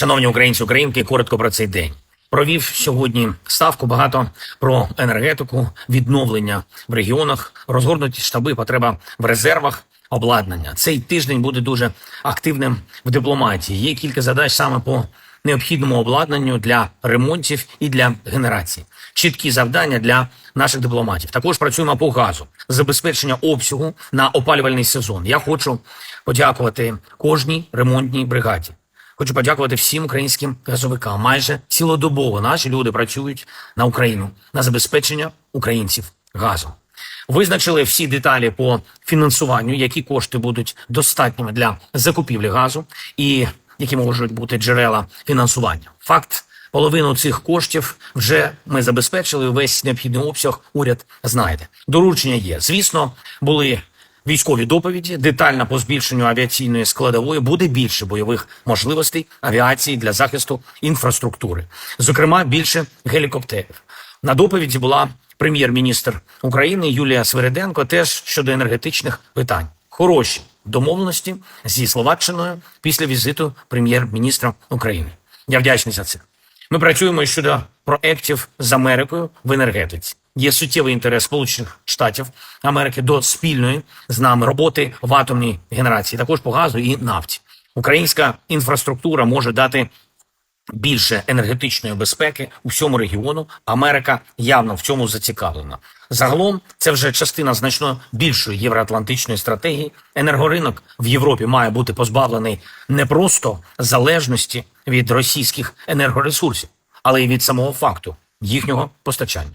Шановні українці, українки, коротко про цей день. Провів сьогодні ставку багато про енергетику, відновлення в регіонах, розгорнуті штаби, потреба в резервах, обладнання. Цей тиждень буде дуже активним в дипломатії. Є кілька задач саме по необхідному обладнанню для ремонтів і для генерації. Чіткі завдання для наших дипломатів. Також працюємо по газу, забезпечення обсягу на опалювальний сезон. Я хочу подякувати кожній ремонтній бригаді. Хочу подякувати всім українським газовикам. Майже цілодобово наші люди працюють на Україну на забезпечення українців газом. Визначили всі деталі по фінансуванню, які кошти будуть достатніми для закупівлі газу, і які можуть бути джерела фінансування. Факт. Половину цих коштів вже ми забезпечили. Весь необхідний обсяг уряд знайде. Доручення є. Звісно, були військові доповіді. Детально по збільшенню авіаційної складової буде більше бойових можливостей авіації для захисту інфраструктури. Зокрема, більше гелікоптерів. На доповіді була прем'єр-міністр України Юлія Свереденко. Теж щодо енергетичних питань. Хороші домовленості зі Словаччиною після візиту прем'єр-міністра України. Я вдячний за це. Ми працюємо щодо проєктів з Америкою в енергетиці. Є суттєвий інтерес Сполучених Штатів Америки до спільної з нами роботи в атомній генерації, також по газу і нафті. Українська інфраструктура може дати більше енергетичної безпеки у всьому регіону. Америка явно в цьому зацікавлена. Загалом це вже частина значно більшої євроатлантичної стратегії. Енергоринок в Європі має бути позбавлений не просто залежності від російських енергоресурсів, але й від самого факту їхнього постачання.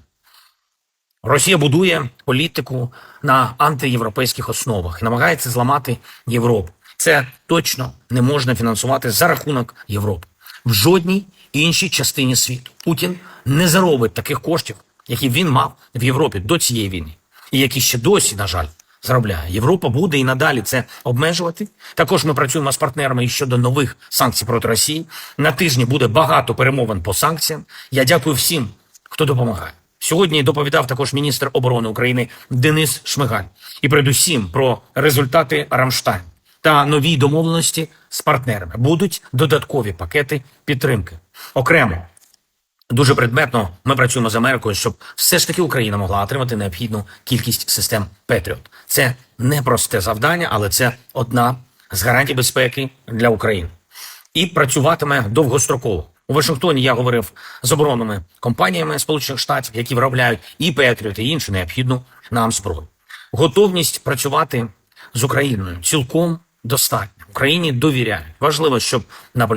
Росія будує політику на антиєвропейських основах і намагається зламати Європу. Це точно не можна фінансувати за рахунок Європи. В жодній іншій частині світу Путін не заробить таких коштів, які він мав в Європі до цієї війни, і які ще досі, на жаль, заробляє. Європа буде і надалі це обмежувати. Також ми працюємо з партнерами і щодо нових санкцій проти Росії. На тижні буде багато перемовин по санкціям. Я дякую всім, хто допомагає. Сьогодні доповідав також міністр оборони України Денис Шмигаль. І передусім про результати Рамштайн та нові домовленості з партнерами. Будуть додаткові пакети підтримки. Окремо, дуже предметно ми працюємо з Америкою, щоб все ж таки Україна могла отримати необхідну кількість систем Петріот. Це непросте завдання, але це одна з гарантій безпеки для України і працюватиме довгостроково. У Вашингтоні я говорив з оборонними компаніями Сполучених Штатів, які виробляють і Петріот, і іншу необхідну нам зброю. Готовність працювати з Україною цілком достатня. Україні довіряють. Важливо, щоб на